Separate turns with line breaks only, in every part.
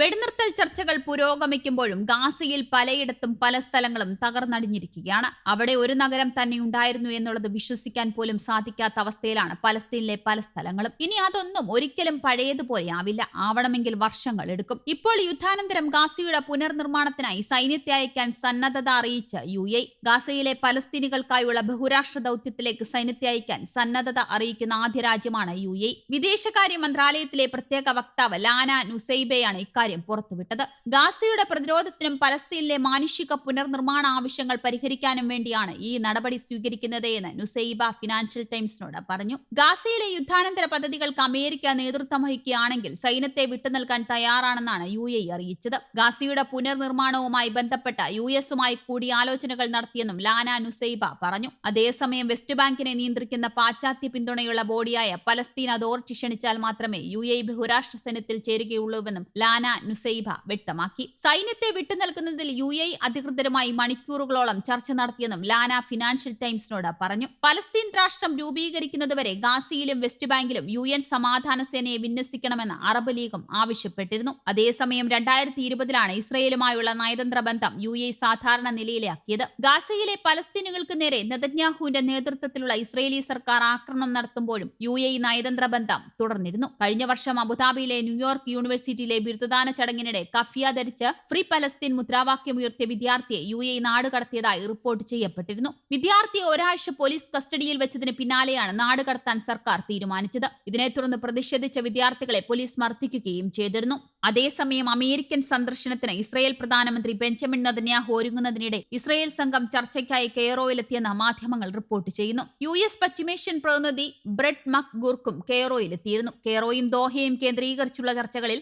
വെടിനിർത്തൽ ചർച്ചകൾ പുരോഗമിക്കുമ്പോഴും ഗാസയിൽ പലയിടത്തും പല സ്ഥലങ്ങളും തകർന്നടിഞ്ഞിരിക്കുകയാണ്. അവിടെ ഒരു നഗരം തന്നെ ഉണ്ടായിരുന്നു എന്നുള്ളത് വിശ്വസിക്കാൻ പോലും സാധിക്കാത്ത അവസ്ഥയിലാണ് പലസ്തീനിലെ പല സ്ഥലങ്ങളും. ഇനി അതൊന്നും ഒരിക്കലും പഴയതുപോലെ ആവില്ല. ആവണമെങ്കിൽ വർഷങ്ങൾ എടുക്കും. ഇപ്പോൾ യുദ്ധാനന്തരം ഗാസയുടെ പുനർനിർമ്മാണത്തിനായി സൈന്യത്തെ അയക്കാൻ സന്നദ്ധത അറിയിച്ച യു എ ഗാസയിലെ പലസ്തീനികൾക്കായുള്ള ബഹുരാഷ്ട്ര ദൗത്യത്തിലേക്ക് സൈന്യത്തെ അയക്കാൻ സന്നദ്ധത അറിയിക്കുന്ന ആദ്യ രാജ്യമാണ് യു എ. വിദേശകാര്യ മന്ത്രാലയത്തിലെ പ്രത്യേക വക്താവ് ലാന നുസൈബയാണ് ഇക്കാര്യം പുറത്തുവിട്ടത്. ഗാസയുടെ പ്രതിരോധത്തിനും പലസ്തീനിലെ മാനുഷിക പുനർനിർമ്മാണ ആവശ്യങ്ങൾ പരിഹരിക്കാനും വേണ്ടിയാണ് ഈ നടപടി സ്വീകരിക്കുന്നത് എന്ന് നുസൈബ ഫിനാൻഷ്യൽ ടൈംസിനോട് പറഞ്ഞു. ഗാസയിലെ യുദ്ധാനന്തര പദ്ധതികൾക്ക് അമേരിക്ക നേതൃത്വം വഹിക്കുകയാണെങ്കിൽ സൈന്യത്തെ വിട്ടുനൽകാൻ തയ്യാറാണെന്നാണ് യു എ അറിയിച്ചത്. ഗാസയുടെ പുനർനിർമ്മാണവുമായി ബന്ധപ്പെട്ട യു എസുമായി കൂടിയാലോചനകൾ നടത്തിയെന്നും ലാന നുസൈബ പറഞ്ഞു. അതേസമയം വെസ്റ്റ് ബാങ്കിനെ നിയന്ത്രിക്കുന്ന പാശ്ചാത്യ പിന്തുണയുള്ള ബോഡിയായ പലസ്തീൻ അതോറിറ്റി ക്ഷണിച്ചാൽ മാത്രമേ യു എ ബഹുരാഷ്ട്ര സൈന്യത്തിൽ ചേരുകയുള്ളൂവെന്നും ലാന നുസൈബ വ്യക്തമാക്കി. സൈന്യത്തെ വിട്ടുനിൽക്കുന്നതിൽ യു എ അധികൃതരുമായി മണിക്കൂറുകളോളം ചർച്ച നടത്തിയെന്നും ലാന ഫിനാൻഷ്യൽ ടൈംസിനോട് പറഞ്ഞു. പലസ്തീൻ രാഷ്ട്രം രൂപീകരിക്കുന്നതുവരെ ഗാസിയിലും വെസ്റ്റ് ബാങ്കിലും യു എൻ സമാധാന സേനയെ വിന്യസിക്കണമെന്ന് അറബ് ലീഗും ആവശ്യപ്പെട്ടിരുന്നു. അതേസമയം രണ്ടായിരത്തി ഇരുപതിലാണ് ഇസ്രയേലുമായുള്ള നയതന്ത്ര ബന്ധം യു എ സാധാരണ നിലയിലാക്കിയത്. ഗാസയിലെ പലസ്തീനുകൾക്ക് നേരെ നെതന്യാഹുവിന്റെ നേതൃത്വത്തിലുള്ള ഇസ്രയേലി സർക്കാർ ആക്രമണം നടത്തുമ്പോഴും യു എ നയതന്ത്ര ബന്ധം തുടർന്നിരുന്നു. കഴിഞ്ഞ വർഷം അബുദാബിയിലെ ന്യൂയോർക്ക് യൂണിവേഴ്സിറ്റിയിലെ ബിരുദദാന ചടങ്ങിനിടെ കഫിയ ധരിച്ച് ഫ്രീ പലസ്തീൻ മുദ്രാവാക്യം ഉയർത്തിയ വിദ്യാർത്ഥിയെ യു എ നാടുകടത്തിയതായി റിപ്പോർട്ട് ചെയ്യപ്പെട്ടിരുന്നു. വിദ്യാർത്ഥിയെ ഒരാഴ്ച പോലീസ് കസ്റ്റഡിയിൽ വെച്ചതിന് പിന്നാലെയാണ് നാടുകടത്താൻ സർക്കാർ തീരുമാനിച്ചത്. ഇതിനെ തുടർന്ന് പ്രതിഷേധിച്ച വിദ്യാർത്ഥികളെ പോലീസ് മർദ്ദിക്കുകയും ചെയ്തിരുന്നു. അതേസമയം അമേരിക്കൻ സന്ദർശനത്തിന് ഇസ്രയേൽ പ്രധാനമന്ത്രി ബെഞ്ചമിൻ നദന്യാഹു ഒരുങ്ങുന്നതിനിടെ ഇസ്രയേൽ സംഘം ചർച്ചയ്ക്കായി കെയറോയിലെത്തിയെന്ന് മാധ്യമങ്ങൾ റിപ്പോർട്ട് ചെയ്യുന്നു. യു എസ് പശ്ചിമേഷ്യൻ പ്രതിനിധി ബ്രെഡ് മക് ഗുർക്കും കെയറോയിലെത്തിയിരുന്നു. കെയറോയും ദോഹയും കേന്ദ്രീകരിച്ചുള്ള ചർച്ചകളിൽ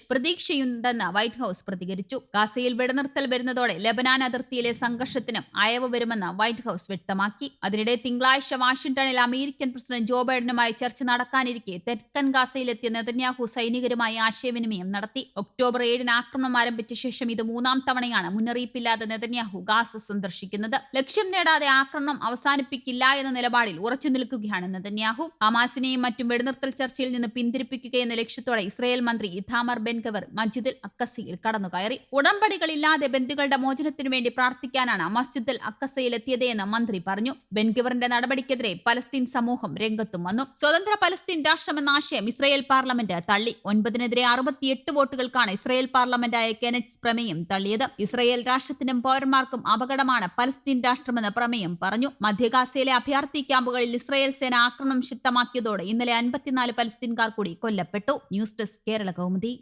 പ്രതീക്ഷയുണ്ടെന്ന് വൈറ്റ് ഹൌസ് പ്രതികരിച്ചു. ഗാസയിൽ വെടിനിർത്തൽ വരുന്നതോടെ ലബനാൻ അതിർത്തിയിലെ സംഘർഷത്തിനും അയവ് വരുമെന്ന് വൈറ്റ് ഹൌസ് വ്യക്തമാക്കി. അതിനിടെ തിങ്കളാഴ്ച വാഷിംഗ്ടണിൽ അമേരിക്കൻ പ്രസിഡന്റ് ജോ ബൈഡനുമായി ചർച്ച നടക്കാനിരിക്കെ തെക്കൻ ഗാസയിലെത്തിയ നെതന്യാഹു സൈനികരുമായി ആശയവിനിമയം നടത്തി. ഒക്ടോബർ ഏഴിന് ആക്രമണം ആരംഭിച്ച ശേഷം ഇത് മൂന്നാം തവണയാണ് മുന്നറിയിപ്പില്ലാതെ നെതന്യാഹു ഗാസ സന്ദർശിക്കുന്നത്. ലക്ഷ്യം നേടാതെ ആക്രമണം അവസാനിപ്പിക്കില്ല എന്ന നിലപാടിൽ ഉറച്ചു നിൽക്കുകയാണ് നെതന്യാഹു. ഹമാസിനെയും മറ്റും വെടിനിർത്തൽ ചർച്ചയിൽ നിന്ന് പിന്തിരിപ്പിക്കുകയെന്ന ലക്ഷ്യത്തോടെ ഇസ്രായേൽ മന്ത്രി ഇഥാമർ ബെൻകവർ അക്കസയിൽ കടന്നുകയറി ഉടമ്പടികളില്ലാതെ ബന്ധുക്കളുടെ മോചനത്തിനു വേണ്ടി പ്രാർത്ഥിക്കാനാണ് മസ്ജിദുൽ അക്കസയിൽ എത്തിയതെന്ന് മന്ത്രി പറഞ്ഞു. ബെൻഗവറിന്റെ നടപടിക്കെതിരെ പലസ്തീൻ സമൂഹം രംഗത്തും വന്നു. സ്വതന്ത്ര പലസ്തീൻ രാഷ്ട്രമെന്ന ആശയം ഇസ്രായേൽ പാർലമെന്റ് തള്ളി. ഒൻപതിനെതിരെ അറുപത്തിയെട്ട് വോട്ടുകൾക്കാണ് ഇസ്രായേൽ പാർലമെന്റായ കെനറ്റ്സ് പ്രമേയം തള്ളിയത്. ഇസ്രായേൽ രാഷ്ട്രത്തിനും പൗരന്മാർക്കും അപകടമാണ് പലസ്തീൻ രാഷ്ട്രമെന്ന് പ്രമേയം പറഞ്ഞു. മധ്യഗാസയിലെ അഭയാർത്ഥി ക്യാമ്പുകളിൽ ഇസ്രായേൽ സേന ആക്രമണം ശക്തമാക്കിയതോടെ ഇന്നലെ അൻപത്തിനാല് പലസ്തീൻകാർ കൂടി കൊല്ലപ്പെട്ടു. News desk Kerala Kaumudi.